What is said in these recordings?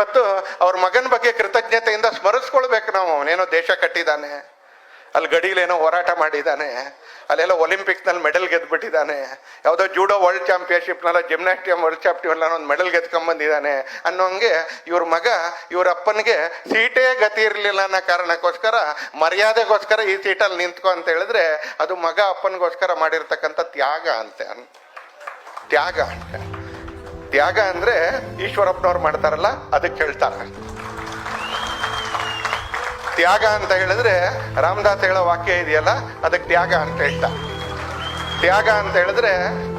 ಮತ್ತು ಅವ್ರ ಮಗನ ಬಗ್ಗೆ ಕೃತಜ್ಞತೆಯಿಂದ ಸ್ಮರಿಸ್ಕೊಳ್ಬೇಕು ನಾವು. ಅವನೇನೋ ದೇಶ ಕಟ್ಟಿದ್ದಾನೆ ಅಲ್ಲಿ ಗಡಿಲೇನೋ ಹೋರಾಟ ಮಾಡಿದ್ದಾನೆ ಅಲ್ಲೆಲ್ಲ ಒಲಿಂಪಿಕ್ನಲ್ಲಿ ಮೆಡಲ್ ಗೆದ್ದುಬಿಟ್ಟಿದ್ದಾನೆ ಯಾವುದೋ ಜೂಡೋ ವರ್ಲ್ಡ್ ಚಾಂಪಿಯನ್ಶಿಪ್ನಲ್ಲ ಜಿಮ್ನಾಸ್ಟಿಯಂ ವರ್ಲ್ಡ್ ಚಾಂಪಿಯನ್ ಒಂದು ಮೆಡಲ್ ಗೆದ್ಕೊಂಬಂದಿದ್ದಾನೆ ಅನ್ನೋಂಗೆ ಇವ್ರ ಮಗ ಇವ್ರ ಅಪ್ಪನಿಗೆ ಸೀಟೇ ಗತಿ ಇರಲಿಲ್ಲ ಅನ್ನೋ ಕಾರಣಕ್ಕೋಸ್ಕರ ಮರ್ಯಾದೆಗೋಸ್ಕರ ಈ ಸೀಟಲ್ಲಿ ನಿಂತ್ಕೊ ಅಂತ ಹೇಳಿದ್ರೆ ಅದು ಮಗ ಅಪ್ಪನಿಗೋಸ್ಕರ ಮಾಡಿರ್ತಕ್ಕಂಥ ತ್ಯಾಗ ಅಂತೆ. ತ್ಯಾಗ ಅಂತೆ. ತ್ಯಾಗ ಅಂದ್ರೆ ಈಶ್ವರಪ್ಪನವ್ರು ಮಾಡ್ತಾರಲ್ಲ, ಅದಕ್ಕೆ ಹೇಳ್ತಾರೆ. ತ್ಯಾಗ ಅಂತ ಹೇಳಿದ್ರೆ ರಾಮದಾಸ್ ಹೇಳೋ ವಾಕ್ಯ ಇದೆಯಲ್ಲ, ಅದಕ್ಕೆ ತ್ಯಾಗ ಅಂತ ಹೇಳ್ತಾರೆ. ತ್ಯಾಗ ಅಂತ ಹೇಳಿದ್ರೆ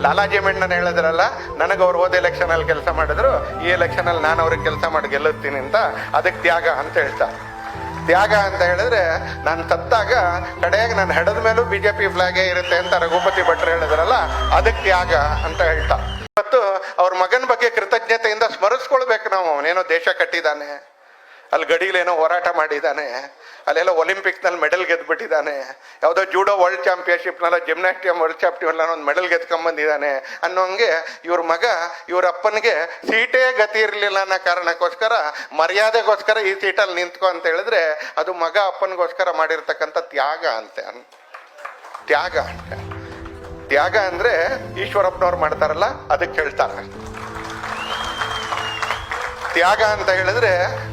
ಲಾಲಾಜಿ ಮೆಣ್ಣನ್ ಹೇಳಿದ್ರಲ್ಲ, ನನಗೆ ಅವ್ರು ಹೋದ ಎಲೆಕ್ಷನ್ ಅಲ್ಲಿ ಕೆಲಸ ಮಾಡಿದ್ರು, ಈ ಎಲೆಕ್ಷನ್ ಅಲ್ಲಿ ನಾನು ಅವ್ರಿಗೆ ಕೆಲಸ ಮಾಡಿ ಗೆಲ್ಲುತ್ತೀನಿ ಅಂತ, ಅದಕ್ಕೆ ತ್ಯಾಗ ಅಂತ ಹೇಳ್ತಾರೆ. ತ್ಯಾಗ ಅಂತ ಹೇಳಿದ್ರೆ ನಾನು ತತ್ತಾಗ ಕಡೆಯಾಗಿ ನಾನು ಹೆಡದ ಮೇಲೂ ಬಿಜೆಪಿ ಫ್ಲಾಗೇ ಇರುತ್ತೆ ಅಂತ ರಘುಪತಿ ಭಟ್ರು ಹೇಳಿದ್ರಲ್ಲ, ಅದಕ್ಕೆ ತ್ಯಾಗ ಅಂತ ಹೇಳ್ತಾ ಅವ್ರ ಮಗನ ಬಗ್ಗೆ ಕೃತಜ್ಞತೆಯಿಂದ ಸ್ಮರಿಸ್ಕೊಳ್ಬೇಕು ನಾವು. ಅವನೇನೋ ದೇಶ ಕಟ್ಟಿದ್ದಾನೆ ಅಲ್ಲಿ ಗಡಿಲೇನೋ ಹೋರಾಟ ಮಾಡಿದ್ದಾನೆ ಅಲ್ಲೆಲ್ಲ ಒಲಿಂಪಿಕ್ನಲ್ಲಿ ಮೆಡಲ್ ಗೆದ್ಬಿಟ್ಟಿದ್ದಾನೆ ಯಾವುದೋ ಜೂಡೋ ವರ್ಲ್ಡ್ ಚಾಂಪಿಯನ್ಶಿಪ್ನಲ್ಲ ಜಿಮ್ನಾಸ್ಟಿಯಂ ವರ್ಲ್ಡ್ ಚಾಂಪಿಯನ್ ಒಂದು ಮೆಡಲ್ ಗೆದ್ಕೊಂಬಂದಿದ್ದಾನೆ ಅನ್ನೋಂಗೆ ಇವ್ರ ಮಗ ಇವ್ರ ಅಪ್ಪನಿಗೆ ಸೀಟೇ ಗತಿ ಇರಲಿಲ್ಲ ಅನ್ನೋ ಕಾರಣಕ್ಕೋಸ್ಕರ, ಮರ್ಯಾದೆಗೋಸ್ಕರ ಈ ಸೀಟಲ್ಲಿ ನಿಂತ್ಕೊ ಅಂತ ಹೇಳಿದ್ರೆ ಅದು ಮಗ ಅಪ್ಪನಿಗೋಸ್ಕರ ಮಾಡಿರ್ತಕ್ಕಂಥ ತ್ಯಾಗ ಅಂತೆ. ತ್ಯಾಗ ಅಂತೆ. ತ್ಯಾಗ ಅಂದ್ರೆ ಈಶ್ವರಪ್ಪನವ್ರು ಮಾಡ್ತಾರಲ್ಲ, ಅದಕ್ಕೆ ಹೇಳ್ತಾರೆ. ತ್ಯಾಗ ಅಂತ ಹೇಳಿದ್ರೆ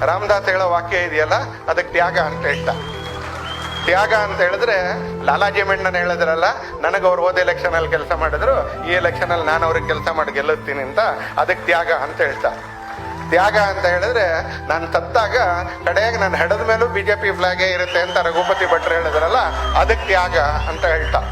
ರಾಮದಾಸ್ ಹೇಳೋ ವಾಕ್ಯ ಇದೆಯಲ್ಲ, ಅದಕ್ಕೆ ತ್ಯಾಗ ಅಂತ ಹೇಳ್ತಾರೆ. ತ್ಯಾಗ ಅಂತ ಹೇಳಿದ್ರೆ ಲಾಲಾಜಿ ಮೆಂಡನ್ ಹೇಳಿದ್ರಲ್ಲ, ನನಗೆ ಅವ್ರು ಹೋದ ಎಲೆಕ್ಷನ್ ಅಲ್ಲಿ ಕೆಲಸ ಮಾಡಿದ್ರು, ಈ ಎಲೆಕ್ಷನ್ ಅಲ್ಲಿ ನಾನು ಅವ್ರಿಗೆ ಕೆಲಸ ಮಾಡಿ ಗೆಲ್ಲುತ್ತೀನಿ ಅಂತ, ಅದಕ್ಕೆ ತ್ಯಾಗ ಅಂತ ಹೇಳ್ತಾರೆ. ತ್ಯಾಗ ಅಂತ ಹೇಳಿದ್ರೆ ನಾನು ಸತ್ತಾಗ ಕಡೆಯಾಗಿ ನಾನು ಹೆಡದ ಮೇಲೂ ಬಿಜೆಪಿ ಫ್ಲಾಗೇ ಇರುತ್ತೆ ಅಂತ ರಘುಪತಿ ಭಟ್ರು ಹೇಳಿದ್ರಲ್ಲ, ಅದಕ್ಕೆ ತ್ಯಾಗ ಅಂತ ಹೇಳ್ತಾ